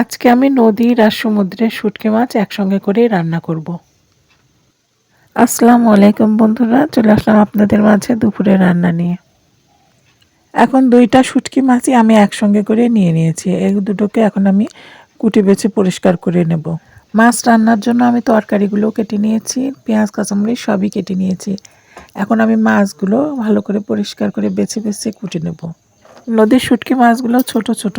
আজকে আমি নদীর আর সমুদ্রের শুটকি মাছ একসঙ্গে করে রান্না করব। আসসালামু আলাইকুম বন্ধুরা, চলে আসলাম আপনাদের মাঝে দুপুরে রান্না নিয়ে। এখন দুইটা শুটকি মাছই আমি একসঙ্গে করে নিয়ে নিয়েছি। এই দুটোকে এখন আমি কুটি বেছে পরিষ্কার করে নেব। মাছ রান্নার জন্য আমি তরকারিগুলো কেটে নিয়েছি, পেঁয়াজ, কাঁচামরিচ সবই কেটে নিয়েছি। এখন আমি মাছগুলো ভালো করে পরিষ্কার করে বেছে বেছে কুটে নেব। নদীর শুটকি মাছগুলো ছোট ছোট।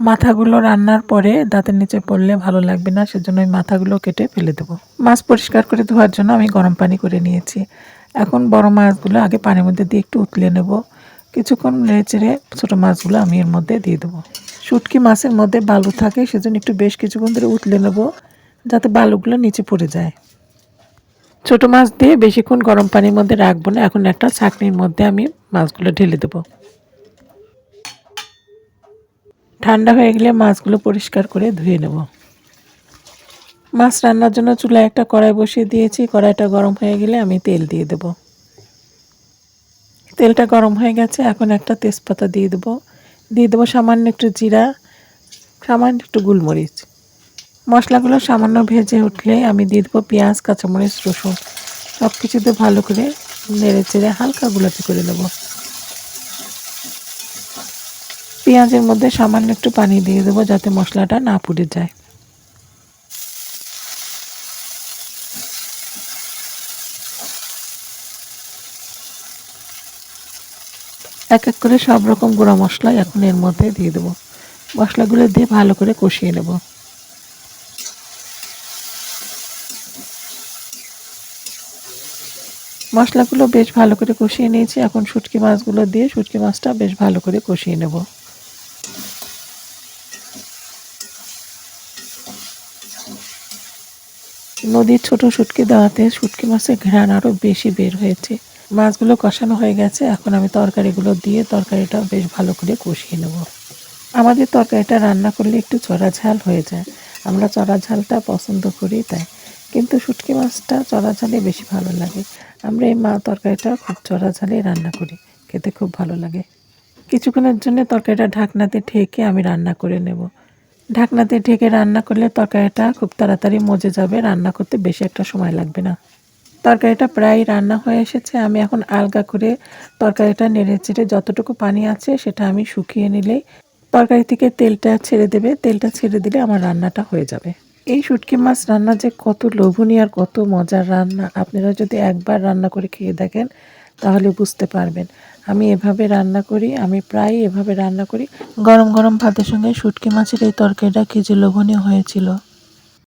মাথাগুলো রান্নার পরে দাঁতের নিচে পড়লে ভালো লাগবে না, সেজন্য ওই মাথাগুলো কেটে ফেলে দেবো। মাছ পরিষ্কার করে ধোয়ার জন্য আমি গরম পানি করে নিয়েছি। এখন বড় মাছগুলো আগে পানির মধ্যে দিয়ে একটু উতলে নেব। কিছুক্ষণ নেড়ে চেড়ে ছোটো মাছগুলো আমি এর মধ্যে দিয়ে দেবো। শুটকি মাছের মধ্যে বালু থাকে, সেজন্য একটু বেশ কিছুক্ষণ ধরে উতলে নেব, যাতে বালুগুলো নিচে পড়ে যায়। ছোট মাছ দিয়ে বেশিক্ষণ গরম পানির মধ্যে রাখব না, এখন একটা ছাঁকনির মধ্যে আমি মাছগুলো ঢেলে দেবো। ঠান্ডা হয়ে গেলে মাছগুলো পরিষ্কার করে ধুয়ে নেব। মাছ রান্নার জন্য চুলায় একটা কড়াই বসিয়ে দিয়েছি। কড়াইটা গরম হয়ে গেলে আমি তেল দিয়ে দেব। তেলটা গরম হয়ে গেছে, এখন একটা তেজপাতা দিয়ে দেবো। দিয়ে দেবো সামান্য একটু জিরা, সামান্য একটু গোলমরিচ। মশলাগুলো সামান্য ভেজে উঠলে আমি দিয়ে দেবো পেঁয়াজ, কাঁচামরিচ, রসুন। সব কিছুতে ভালো করে নেড়ে চেড়ে হালকা গোলাপি করে নেব। পেঁয়াজের মধ্যে সামান্য একটু পানি দিয়ে দেবো যাতে মশলাটা না পুড়ে যায়। এক এক করে সব রকম গুঁড়া মশলা এখন এর মধ্যে দিয়ে দেবো। মশলাগুলো দিয়ে ভালো করে কষিয়ে নেব। মশলাগুলো বেশ ভালো করে কষিয়ে নিয়েছি। এখন শুটকি মাছগুলো দিয়ে শুটকি মাছটা বেশ ভালো করে কষিয়ে নেব। নদীর ছোট শুটকি দেওয়াতে শুটকি মাছের ঘ্রাণ আরও বেশি বের হয়েছে। মাছগুলো কষানো হয়ে গেছে, এখন আমি তরকারিগুলো দিয়ে তরকারিটা বেশ ভালো করে কষিয়ে নেব। আমাদের তরকারিটা রান্না করলে একটু চড়া ঝাল হয়ে যায়। আমরা চড়া ঝালটা পছন্দ করি তাই। কিন্তু শুটকি মাছটা চড়া ঝালে বেশি ভালো লাগে। আমরা এই মা তরকারিটা খুব চড়া ঝালে রান্না করি, খেতে খুব ভালো লাগে। কিছুক্ষণের জন্য তরকারিটা ঢাকনাতে ঠেকে আমি রান্না করে নেব। ঢাকনাতে ঢেকে রান্না করলে তরকারিটা খুব তাড়াতাড়ি মজে যাবে। রান্না করতে বেশি একটা সময় লাগবে না। তরকারিটা প্রায় রান্না হয়ে এসেছে। আমি এখন আলগা করে তরকারিটা নেড়ে চেড়ে যতটুকু পানি আছে সেটা আমি শুকিয়ে নিলেই তরকারি থেকে তেলটা ছেড়ে দেবে। তেলটা ছেড়ে দিলে আমার রান্নাটা হয়ে যাবে। এই শুটকি মাছ রান্না যে কত লোভনীয় আর কত মজার রান্না। আপনারা যদি একবার রান্না করে খেয়ে দেখেন, তাহলে বুঝতে পারবেন। আমি এভাবে রান্না করি, আমি প্রায় এভাবে রান্না করি। গরম গরম ভাতের সঙ্গে শুটকি মাছের এই তরকারিটা যে লোভনীয় হয়েছিল।